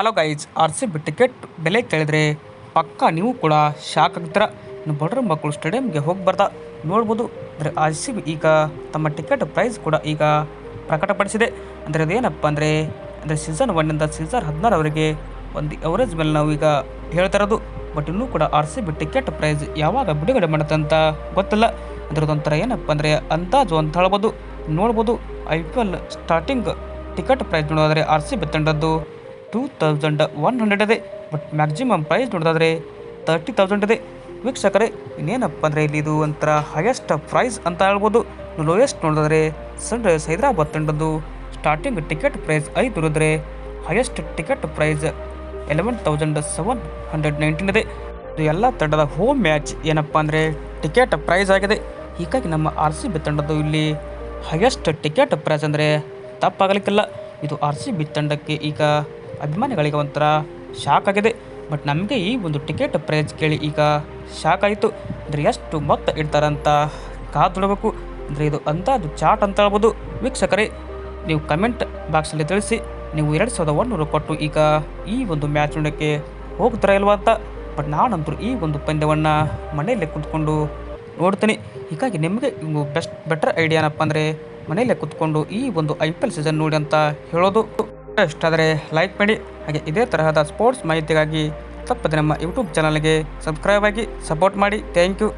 Hello guys, R C B ticket ಬೆಲೆ ಕೇಳಿದ್ರೆ ಪಕ್ಕ ನೀವು ಕೂಡ ಶಾಕ್ ಆಗ್ತೀರ ಇನ್ನು ಬಡ್ರ ಮಕ್ಕಳು ಸ್ಟೇಡಿಯಂಗೆ ಹೋಗಿ ಬರ್ತಾ ನೋಡ್ಬೋದು. ಅಂದರೆ ಆರ್ ಸಿ ಬಿ ಈಗ ತಮ್ಮ ಟಿಕೆಟ್ ಪ್ರೈಸ್ ಕೂಡ ಈಗ ಪ್ರಕಟಪಡಿಸಿದೆ. ಅಂದರೆ ಅದೇನಪ್ಪ ಅಂದರೆ ಅಂದರೆ ಸೀಸನ್ ಒನ್ನಿಂದ ಸೀಸನ್ ಹದಿನಾರವರೆಗೆ ಒಂದು ಎವರೇಜ್ ಮೇಲೆ ನಾವು ಈಗ ಹೇಳ್ತಾ ಇರೋದು. ಬಟ್ ಇನ್ನೂ ಕೂಡ R C B ticket price ಯಾವಾಗ ಬಿಡುಗಡೆ ಮಾಡುತ್ತೆ ಅಂತ ಗೊತ್ತಿಲ್ಲ. ಅದರದೊಂಥರ ಏನಪ್ಪ ಅಂದರೆ ಅಂದಾಜು ಅಂತ ಹೇಳ್ಬೋದು. ನೋಡ್ಬೋದು. I P L starting ticket price ನೋಡೋದಾದರೆ ಆರ್ ಸಿ ಬಿ ತಂಡದ್ದು ಟೂ ತೌಸಂಡ್ ಒನ್ ಹಂಡ್ರೆಡ್ ಇದೆ ಬಟ್ ಮ್ಯಾಕ್ಸಿಮಮ್ ಪ್ರೈಸ್ ನೋಡೋದಾದ್ರೆ ತರ್ಟಿ ತೌಸಂಡ್ ಇದೆ ವೀಕ್ಷಕರೇ, ಇನ್ನೇನಪ್ಪ ಅಂದರೆ ಇಲ್ಲಿ ಇದು ಒಂಥರ ಹೈಯೆಸ್ಟ್ ಪ್ರೈಸ್ ಅಂತ ಹೇಳ್ಬೋದು. ಲೋಯೆಸ್ಟ್ ನೋಡಿದ್ರೆ ಸನ್ ರೈಸ್ ಹೈದರಾಬಾದ್ ತಂಡದ್ದು ಸ್ಟಾರ್ಟಿಂಗ್ ಟಿಕೆಟ್ ಪ್ರೈಸ್ ಐದು ಇರೋದ್ರೆ highest ticket price eleven thousand seven hundred nineteen ಇದೆ ಇದು ಎಲ್ಲ ತಂಡದ ಹೋಮ್ ಮ್ಯಾಚ್ ಏನಪ್ಪ ಅಂದರೆ ಟಿಕೆಟ್ ಪ್ರೈಸ್ ಆಗಿದೆ. ಹೀಗಾಗಿ ನಮ್ಮ ಆರ್ ಸಿ ಬಿ ತಂಡದ್ದು ಇಲ್ಲಿ ಹೈಯೆಸ್ಟ್ ಟಿಕೆಟ್ ಪ್ರೈಸ್ ಅಂದರೆ ತಪ್ಪಾಗಲಿಕ್ಕಿಲ್ಲ. ಇದು ಆರ್ ಸಿ ಬಿ ತಂಡಕ್ಕೆ ಈಗ ಅಭಿಮಾನಿಗಳಿಗೆ ಒಂಥರ ಶಾಕ್ ಆಗಿದೆ. ಬಟ್ ನಮಗೆ ಈ ಒಂದು ಟಿಕೆಟ್ ಪ್ರೈಸ್ ಕೇಳಿ ಈಗ ಶಾಕ್ ಆಯಿತು. ಅಂದರೆ ಎಷ್ಟು ಮೊತ್ತ ಇಡ್ತಾರಂತ ಕಾದುಡಬೇಕು ಅಂದರೆ ಇದು ಅಂದಾಜು ಚಾಟ್ ಅಂತ ಹೇಳ್ಬೋದು. ವೀಕ್ಷಕರೇ, ನೀವು ಕಮೆಂಟ್ ಬಾಕ್ಸಲ್ಲಿ ತಿಳಿಸಿ. ನೀವು ಎರಡು ಸಾವಿರದ ಒಂದುನೂರು ಕೊಟ್ಟು ಈಗ ಈ ಒಂದು ಮ್ಯಾಚ್ ನೋಡೋಕ್ಕೆ ಹೋಗ್ತಾರ ಇಲ್ವಾ ಅಂತ. ಬಟ್ ನಾನಂತೂ ಈ ಒಂದು ಪಂದ್ಯವನ್ನು ಮನೆಯಲ್ಲೇ ಕುತ್ಕೊಂಡು ನೋಡ್ತೀನಿ. ಹೀಗಾಗಿ ನಿಮಗೆ ಬೆಸ್ಟ್ ಬೆಟರ್ ಐಡಿಯಾ ಏನಪ್ಪ ಅಂದರೆ ಮನೆಯಲ್ಲೇ ಕುತ್ಕೊಂಡು ಈ ಒಂದು ಐ ಪಿ ಎಲ್ ಸೀಸನ್ ನೋಡಿ ಅಂತ ಹೇಳೋದು. ಇಷ್ಟ ಆದರೆ ಲೈಕ್ ಮಾಡಿ. ಹಾಗೆ ಇದೇ ತರಹದ ಸ್ಪೋರ್ಟ್ಸ್ ಮಾಹಿತಿಗಾಗಿ ತಪ್ಪದೆ ನಮ್ಮ ಯೂಟ್ಯೂಬ್ ಚಾನಲ್ಗೆ ಸಬ್ಸ್ಕ್ರೈಬ್ ಆಗಿ ಸಪೋರ್ಟ್ ಮಾಡಿ. Thank you